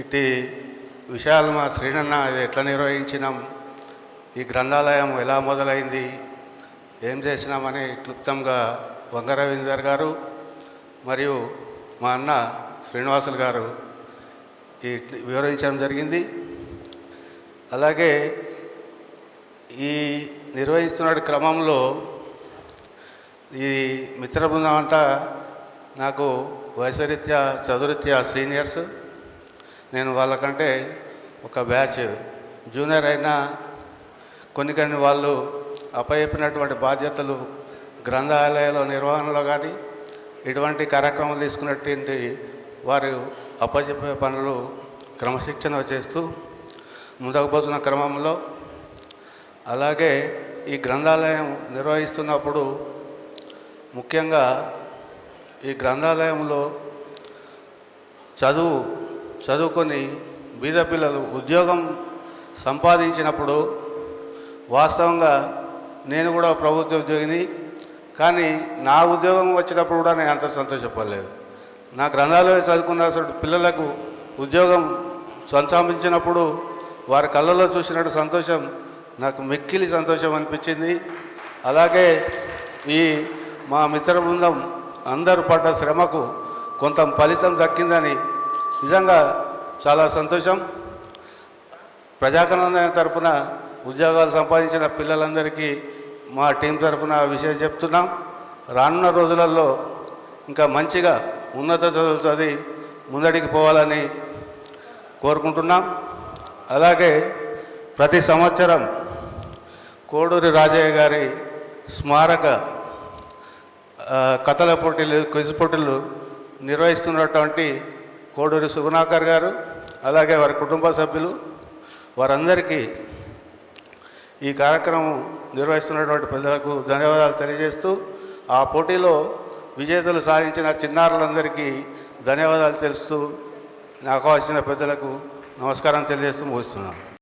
ఇట్టి విషయాలు మా శ్రీనన్న ఇది ఎట్లా నిర్వహించినాం? ఈ గ్రంథాలయం ఎలా మొదలైంది? ఏం చేసినామని క్లుప్తంగా వంగ రవీందర్ గారు మరియు మా అన్న శ్రీనివాసులు గారు ఈ వివరించడం జరిగింది. అలాగే ఈ నిర్వహిస్తున్న క్రమంలో ఈ మిత్ర బృందం అంతా నాకు వయసరీత్యా చదురీత్య సీనియర్స్ నేను వాళ్ళకంటే ఒక బ్యాచ్. జూనియర్ అయినా కొన్ని కొన్ని వాళ్ళు అప్పచెప్పినటువంటి బాధ్యతలు గ్రంథాలయాల నిర్వహణలో కానీ ఇటువంటి కార్యక్రమాలు తీసుకున్నటువంటి వారు అప్పచెప్పే పనులు క్రమశిక్షణ చేస్తూ ముందుకు పోతున్న క్రమంలో. అలాగే ఈ గ్రంథాలయం నిర్వహిస్తున్నప్పుడు ముఖ్యంగా ఈ గ్రంథాలయంలో చదువు చదువుకొని బీద పిల్లలు ఉద్యోగం సంపాదించినప్పుడు వాస్తవంగా నేను కూడా ప్రభుత్వ ఉద్యోగిని కానీ నా ఉద్యోగం వచ్చినప్పుడు కూడా నేను అంత సంతోషపడలేదు నా గ్రంథాలయం చదువుకున్న పిల్లలకు ఉద్యోగం సంపాదించినప్పుడు వారి కళ్ళలో చూసినట్టు సంతోషం నాకు మిక్కిలి సంతోషం అనిపించింది. అలాగే ఈ మా మిత్ర బృందం అందరూ పడ్డ శ్రమకు కొంత ఫలితం దక్కిందని నిజంగా చాలా సంతోషం. ప్రజాకనందన తరఫున ఉద్యోగాలు సంపాదించిన పిల్లలందరికీ మా టీం తరపున విషయం చెప్తున్నాం. రానున్న రోజులలో ఇంకా మంచిగా ఉన్నత చదువులు చదివి ముందడికి పోవాలని కోరుకుంటున్నాం. అలాగే ప్రతి సంవత్సరం కోడూరి రాజయ్య గారి స్మారక కథల పోటీలు క్విజ్ పోటీలు నిర్వహిస్తున్నటువంటి కోడూరి సుగుణాకర్ గారు అలాగే వారి కుటుంబ సభ్యులు వారందరికీ ఈ కార్యక్రమం నిర్వహిస్తున్నటువంటి ప్రజలకు ధన్యవాదాలు తెలియజేస్తూ ఆ పోటీలో విజేతలు సాధించిన చిన్నారులందరికీ ధన్యవాదాలు తెలుస్తూ నాకు వచ్చిన పెద్దలకు నమస్కారం తెలియజేస్తూ ముగిస్తున్నాను.